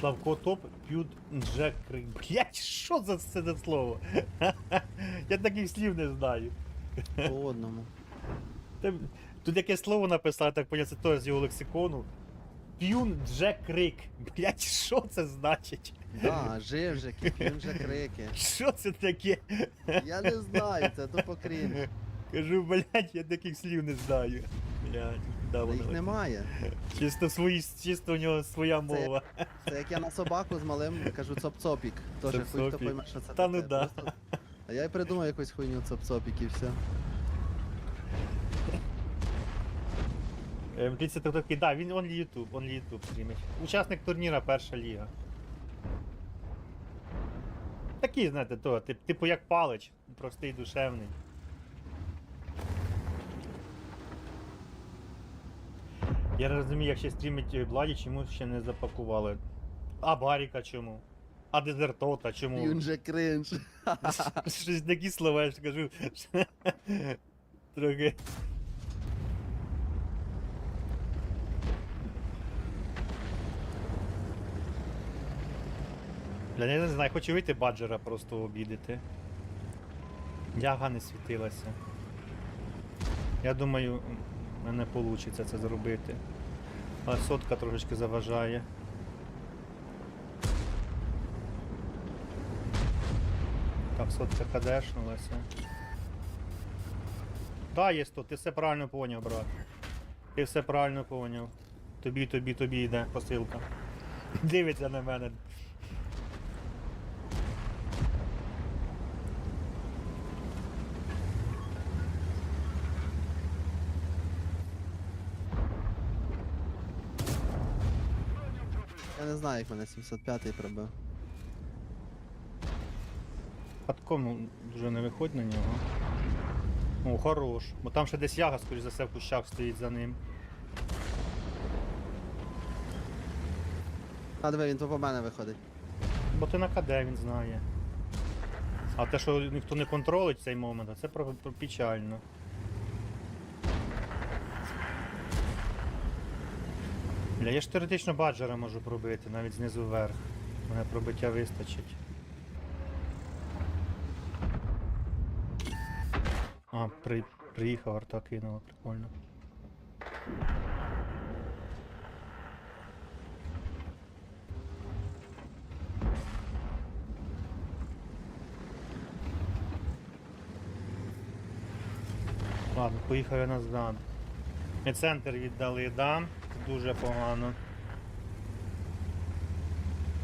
Славко топ, п'ют Джек Крик. Блять, що за це за слово? Я таких слів не знаю. По одному. Тут якесь слово написали, так поняття, це теж з його лексикону. П'юн Джек Крик. Блять, що це значить? Да, живжики, він же крики. Що це таке? Я не знаю, це тупо крінж. Кажу, блять, я таких слів не знаю. Блять, да, Та воно. Їх немає. Чисто свої, чисто у нього своя Це- мова. Це як я на собаку з малим кажу цоп-цопік. Тоже хуй хто Цоп-цопік. пойме, що це Та ну таке. да. Просто- А я й придумав якусь хуйню цоп-цопік і все. Ем, Дивіться, такий, да, він онлі YouTube, онлі YouTube стрімить. Учасник турніра перша ліга. Такий, знаєте, то, тип, типу як палич, простий душевний. Я не розумію, як ще стрімить е, Бладі, чому ще не запакували. А Баріка чому? А Дезертота чому? Він же кринж. Щось такі слова, я ж кажу. Трохи. Бля, я не знаю, хочу вийти баджера просто обідати. Яга не світилася. Я думаю, мене вийде це зробити. Але сотка трошечки заважає. Так, сотка кадешнулася. Да, є 100, ти все правильно поняв, брат. Ти все правильно поняв. Тобі, тобі, тобі йде посилка. Дивиться на мене. Я не знаю, як мене 705 пробив. Хатком ну, дуже не виходь на нього. О, хорош. Бо там ще десь яга, скоріш за все, в кущах стоїть за ним. А диви, він то по мене виходить. Бо ти на КД він знає. А те, що ніхто не контролить цей момент, це про, про печально. Бля, я ж теоретично баджера можу пробити, навіть знизу вверх. У Мене пробиття вистачить. А, при, приїхав, арта кинула, прикольно. Ладно, поїхав я назад. Ми центр віддали це дуже погано.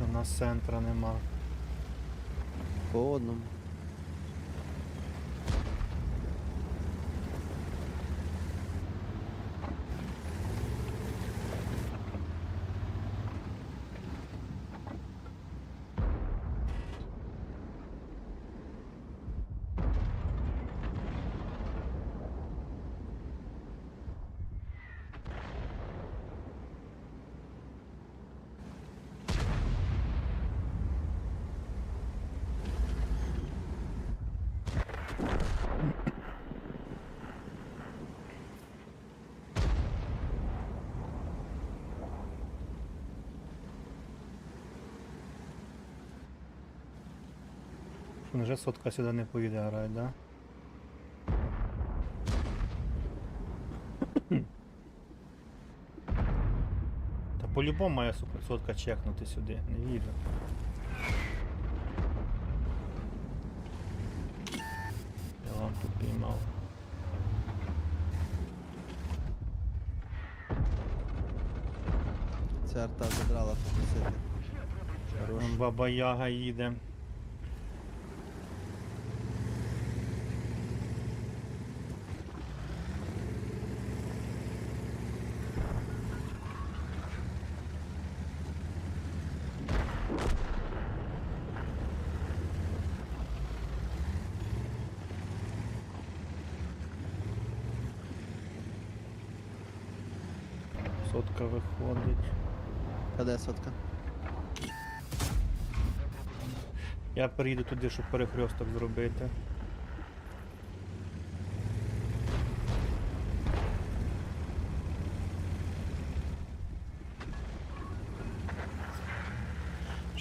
У нас центра нема. По одному. Вже сотка сюди не поїде грати, да? Та по-любому має сотка чекнути сюди, не вірю. Я вам тут піймав. Ця арта задрала фокусити. Баба Яга їде. Сотка виходить. А де сотка? Я приїду туди, щоб перехресток зробити.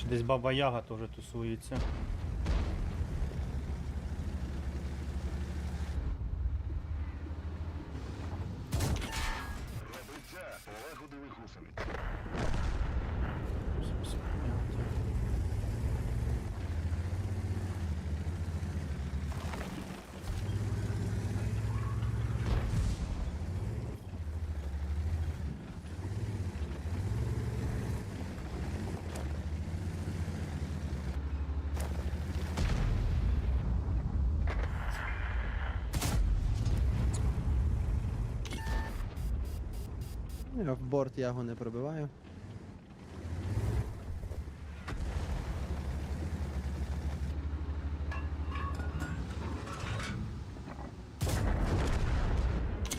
Десь баба Яга теж тусується. В борт ягу не пробиваю.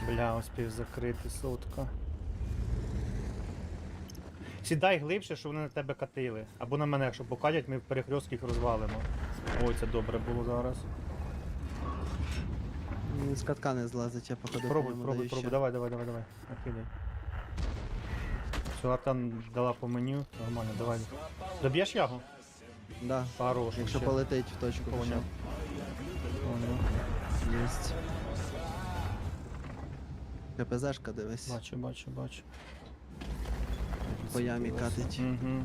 Бля, успів закрити сотка. Сідай глибше, щоб вони на тебе катили. Або на мене, якщо покатять, ми в перехрестках розвалимо. Ой, це добре було зараз. З катка не злазить, я походу. Пробуй, пробуй, пробуй. Давай, давай, давай, давай. Накидай. Артан дала по меню. Нормально, давай. Доб'єш ягу? Да. Хорош. Якщо ще. полетить в точку. Поняв. Поняв. Єсть. КПЗшка дивись. Бачу, бачу, бачу. По ямі катить. Угу.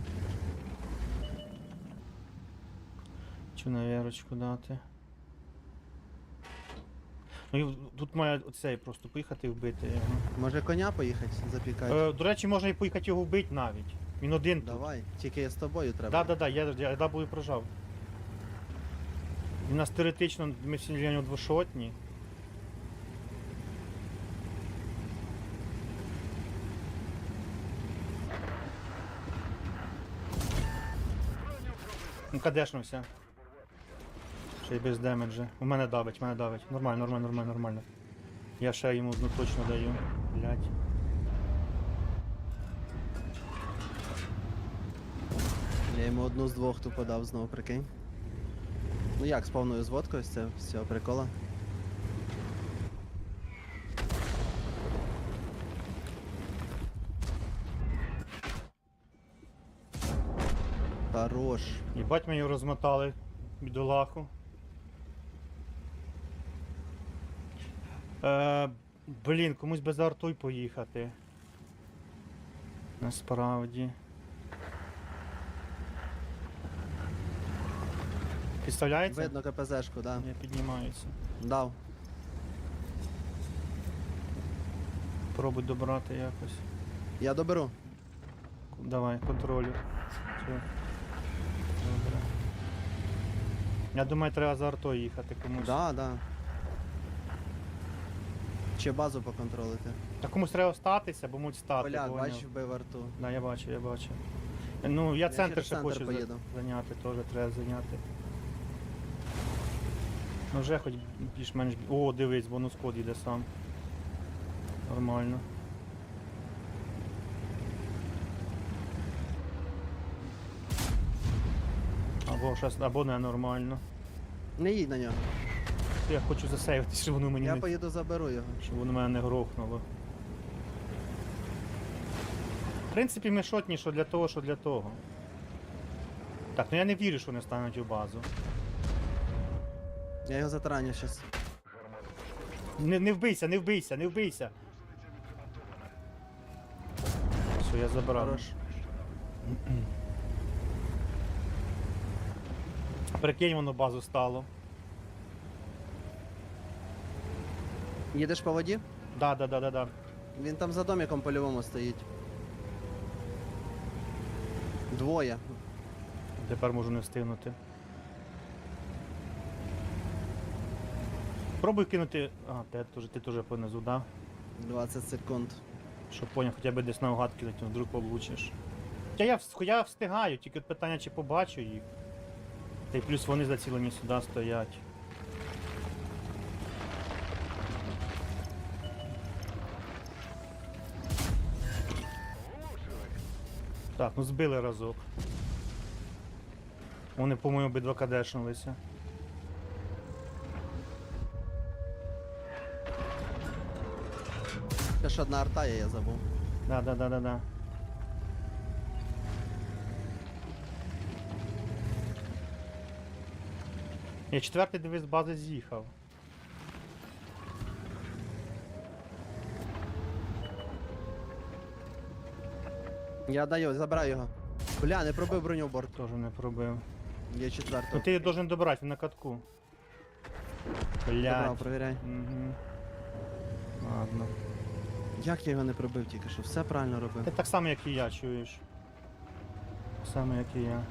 Чи на вірочку дати? Ну, і тут має оцей просто поїхати і вбити його. Може коня поїхати запікати? Е, до речі, можна і поїхати його вбити навіть. Він один тут. Давай, тільки з тобою треба. Да, да, да, я, я дабою прожав. Він нас теоретично, ми всі для нього двошотні. Ну кадешнувся. Ще й без демеджа. У мене давить, мене давить. Нормально, нормально, нормально, нормально. Я ще йому одну точно даю. Блять. Я йому одну з двох тупо дав знову, прикинь. Ну як, з повною зводкою з цього, з прикола? Хорош. Їбать ми його розмотали, бідолаху. Е, блін, комусь без артуй поїхати. Насправді. Підставляється? Видно КПЗшку, да. Не піднімається. Дав. Пробуй добрати якось. Я доберу. Давай, контролю. Все. Добре. Я думаю, треба за артою їхати комусь. Да, да. Чи базу поконтролити? Та комусь треба статися, бо можуть стати. Поляк, поняв? бачиш, вбив арту. Да, я бачу, я бачу. Ну, я, Я центр через ще центр хочу за- поїду. зайняти, теж треба зайняти. Ну вже хоч більш-менш. О, дивись, бонус код йде сам. Нормально. Або щас, або не нормально. Не їдь на нього. Я хочу засейвити, щоб воно мені Я не, поїду заберу його. щоб воно мене не грохнуло. В принципі, ми шотні, що для того, що для того. Так, ну я не вірю, що вони стануть у базу. Я його затараню щас. Не, не вбийся, не вбийся, не вбийся. Все, я забрав. Хорош. Прикинь, воно базу стало. Їдеш по воді? Да, да, да, да, да. Він там за домиком по-любому стоїть. Двоє. Тепер можу не встигнути. Пробуй кинути. А, ти теж, ти теж понизу, да? 20 секунд. Щоб поняв, хоча б десь наугад кинути, ну, вдруг получиш. Я, я, вс- я встигаю, тільки от питання, чи побачу їх. Та й плюс вони зацілені сюди стоять. Так, ну збили разок. Вони, по-моєму, обидва кадешнулися. Це ж одна арта є, я забув. Да, да, да, да, да. Я четвертий дивись бази з'їхав. Я даю, забираю його. Бля, не пробив броню в борт. Теж не пробив. Є Ну четвертого. ти її должен добрати він на катку. Забрав, Блядь. провіряй. Угу. Ладно. Як я його не пробив тільки що? Все правильно робив. Ти так само, як і я, чуєш. Так само, як і я.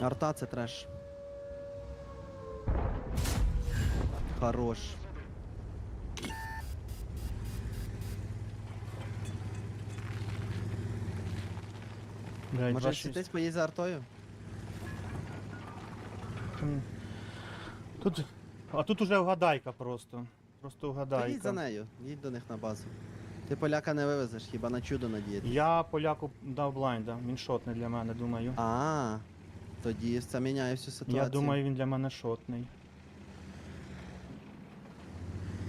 Арта це треш. Хорош. Блядь, Може 26. сітись поїдь за артою? М. Тут. А тут уже вгадайка просто. Просто Та їдь за вгадайка. нею, їдь до них на базу. Ти поляка не вивезеш, хіба на чудо надіяти. Я поляку дав блайнда, він шотний для мене, думаю. А, тоді це міняє всю ситуацію. Я думаю, він для мене шотний.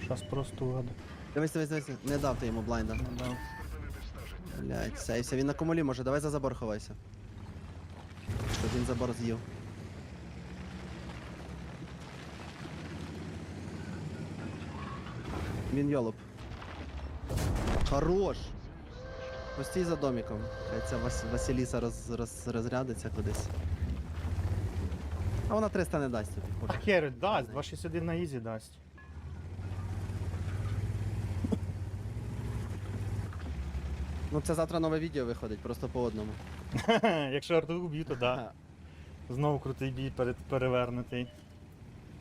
Щас просто вгадаю. Дивись, дивись, дивись, не дав ти йому блайнда. Не дав. Блять, сейвся, він на комулі може, давай за забор ховайся. Щоб він забор з'їв. Він йолоп. Хорош! Постій за домиком. Хай ця Вас... Василіса роз... Роз... розрядиться кудись. А вона 300 не дасть тобі. А пофіг. хер дасть, 261 на ізі дасть. Ну це завтра нове відео виходить, просто по одному. Якщо арту уб'ю, то да. Знову крутий бій перед перевернутий.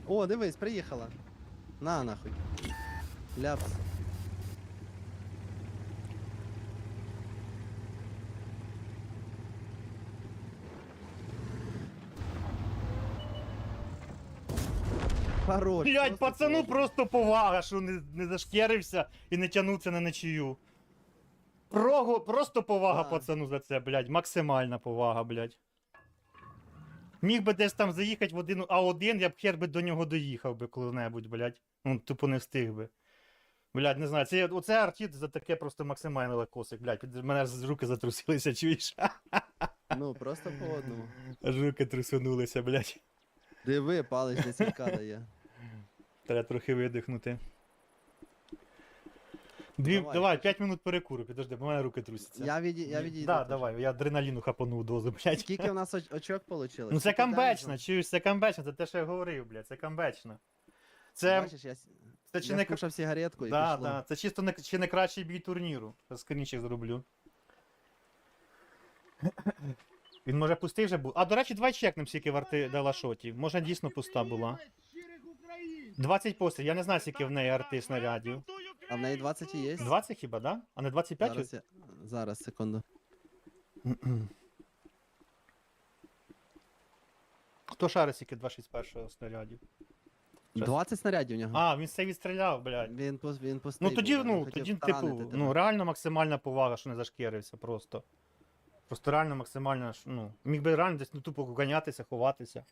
О, дивись, приїхала. На нахуй. Ляпс. Хорош. Блять, пацану просто повага, що не, не зашкерився і не тягнувся на нічию. Прого, просто повага Да. пацану за це, блядь. Максимальна повага, блядь. Міг би десь там заїхати в один А1, я б хер би до нього доїхав би коли-небудь, блядь. Ну, тупо не встиг би. Блядь, не знаю, це, оце артіт за таке просто максимальний лакосик, блядь. Під мене з руки затрусилися, чуєш? Ну, просто по одному. Аж руки трусунулися, блядь. Диви, палець десятка дає. Треба трохи видихнути. Дві, Давай, давай, 5 минут перекуру, підожди, бо в мене руки трусяться. Я віді, я відійду. Да, теж. давай, я адреналіну хапанув дозу, блядь. Скільки у нас оч- очок вийшло? Ну це камбечна, чуєш, це камбечна, це те, що я говорив, блядь, це камбечна. Це, Бачиш, я, с- це чи я не, скушав сигаретку і да, пішло. да, це чисто не, чи не кращий бій турніру. Скрінчик зроблю. Він може пустий вже був. А, до речі, давай чекнем, скільки варти дала шотів. Може дійсно пуста була. 20 пострілів, я не знаю, скільки в неї арти снарядів. А в неї 20 і є? 20 хіба, да? А не 25? Зараз, я... Зараз, секунду. Хто шарить скільки 261 снарядів? 20 снарядів у нього. А, він все відстріляв, блядь. Він, пус- він пустий. Ну тоді, був, він ну, хотів тоді, таранити типу, тебе. ну, реально максимальна повага, що не зашкірився просто. Просто реально максимальна, ш- ну, міг би реально десь ну, тупо ганятися, ховатися.